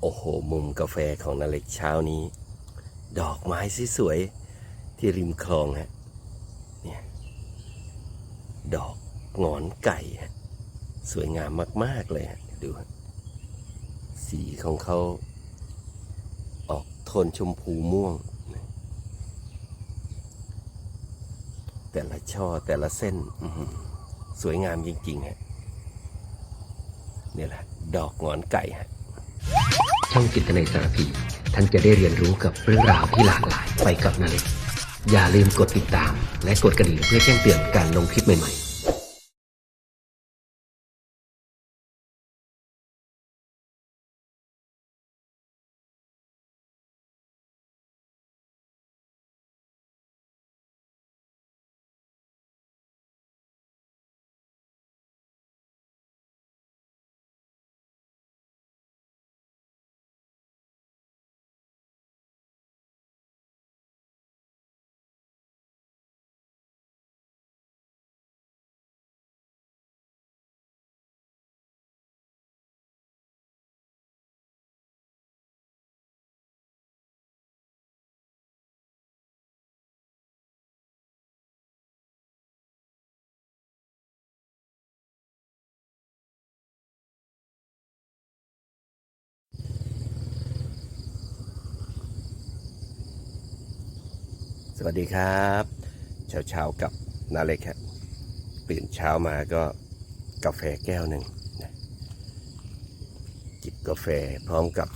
โอ้โห มุมกาแฟของนาเล็กเช้านี้ ดอกไม้สวยๆที่ริมคลองฮะเนี่ยดอกงอนไก่ฮะสวยงามมาก ๆ เลยฮะดูฮะสีของเขา ออกโทนชมพูม่วง แต่ละช่อแต่ละเส้นสวยงามจริง ๆ ฮะนี่แหละ ดอกงอนไก่ฮะ ช่องจิตในสารพี ท่านจะได้เรียนรู้กับเรื่องราวที่หลากหลายไปกับนาเล็กอย่าลืมกดติดตาม และกดกระดิ่งเพื่อแจ้งเตือนการลงคลิปใหม่ๆ สวัสดีครับเช้าเช้าๆกับนาเล็กครับตื่นเช้ามาก็กาแฟแก้วหนึ่งนะจิบกาแฟพร้อมกับ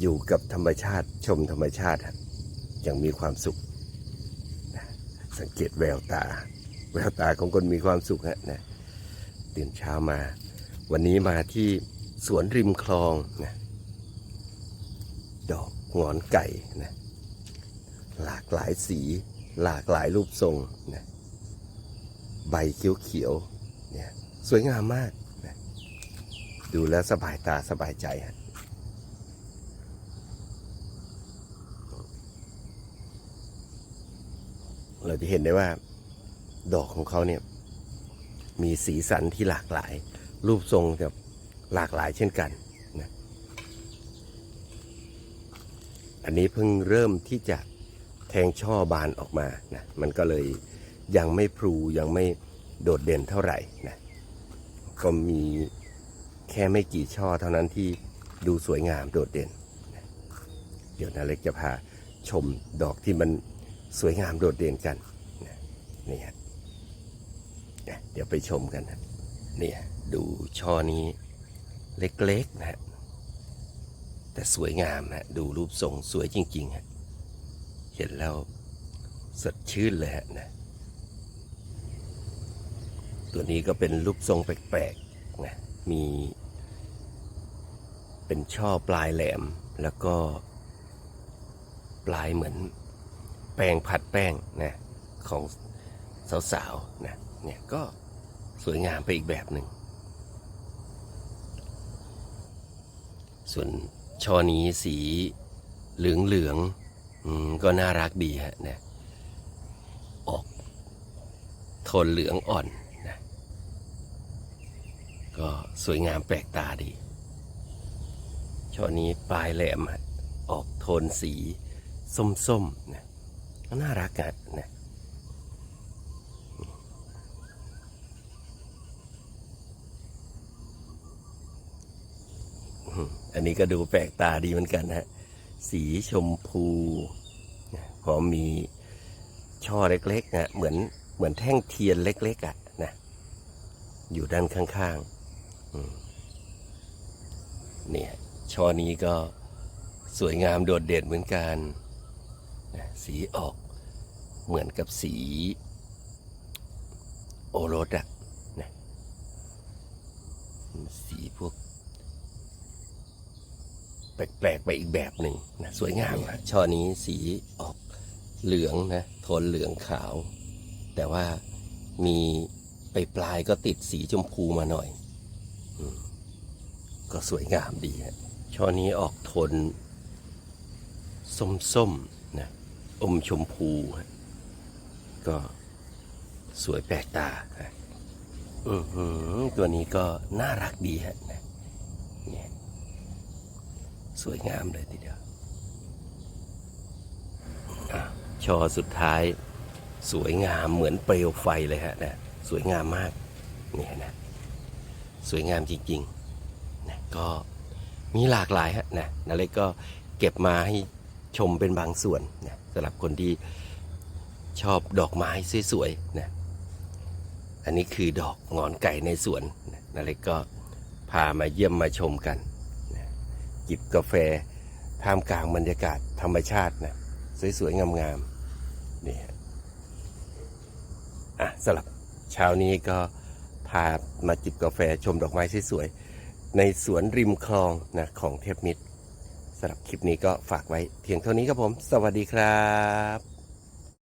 อยู่กับธรรมชาติชมธรรมชาติอย่างมีความสุขนะสังเกตแววตา แววตาของคนมีความสุขฮะนะตื่นเช้ามา วันนี้มาที่สวนริมคลองนะดอกหงอนไก่นะ หลากหลายสี หลากหลายรูปทรงนะใบเขียวๆเนี่ยสวยงามมากนะดูแล้วสบายตาสบายใจฮะเราจะเห็นได้ว่า ดอกของเขาเนี่ย มีสีสันที่หลากหลาย รูปทรงกับหลากหลายเช่นกันนะอันนี้เพิ่งเริ่มที่จะ แทงช่อบานออกมานะมันก็เลยยังไม่พลูยังไม่โดดเด่นเท่าไหร่นะก็มีแค่ไม่กี่ช่อเท่านั้นที่ดูสวยงามโดดเด่นนะเดี๋ยวนาเล็กจะพาชมดอกที่มันสวยงามโดดเด่นกันนะนี่ฮะนะเดี๋ยวไปชมกันนะนี่ฮะดูช่อนี้เล็กๆนะฮะแต่สวยงามฮะดูรูปทรงสวยจริงๆฮะ เห็นแล้วสดชื่นเลยฮะนะ ตัวนี้ก็เป็นรูปทรงแปลกๆนะ มี เป็นช่อปลายแหลม แล้วก็ปลายเหมือนแป้งผัดแป้งนะของสาวๆนะเนี่ยก็สวยงามไปอีกแบบหนึ่ง ส่วนช่อนี้สีเหลืองๆ อืมก็น่ารักดีฮะนะออกโทนเหลืองอ่อนนะก็สวยงามแปลกตาดีช่อนี้ปลายแหลมฮะออกโทนสีส้มๆนะก็น่ารักอะนะอันนี้ก็ดูแปลกตาดีเหมือนกันฮะ สีชมพูพอมีช่อเล็กๆนะเหมือนเหมือนแท่งเทียนเล็ก ๆอะนะอยู่ด้านข้างๆอืมเนี่ยช่อนี้ก็สวยงามโดดเด่นเหมือนกันนะสีออกเหมือนกับสี โอรสอะนะสีพวก แปลกๆไปอีกแบบหนึ่งนะสวยงามนะช่อนี้สีออกเหลืองนะโทนเหลืองขาว แต่ว่ามีไปปลายๆก็ติดสีชมพูมาหน่อยอมก็สวยงามดีฮะช่อนี้ออกโทน ส้มๆนะอมชมพูฮะก็สวยแปลกตาฮะอือหือตัวนี้ก็น่ารักดีฮะนะเนี่ย สวยงามเลยทีเดียวช่อสุดท้าย สวยงามเหมือนเปลวไฟเลยฮะนะสวยงามมากนี่นะสวยงามจริงๆนะก็มีหลากหลายฮะนะนาเล็กก็เก็บมาให้ชมเป็นบางส่วนนะสำหรับคนที่ชอบดอกไม้สวยๆนะอันนี้คือดอกงอนไก่ในสวนนะนาเล็กก็พามาเยี่ยมมาชมกัน จิบกาแฟท่ามกลางบรรยากาศธรรมชาตินะสวยๆ งามๆนี่ฮะอะสำหรับเช้านี้ก็พามาจิบกาแฟชมดอกไม้สวยๆ ในสวนริมคลองนะของเทพมิตรสำหรับคลิปนี้ก็ฝากไว้เพียงเท่านี้ครับผม สวัสดีครับ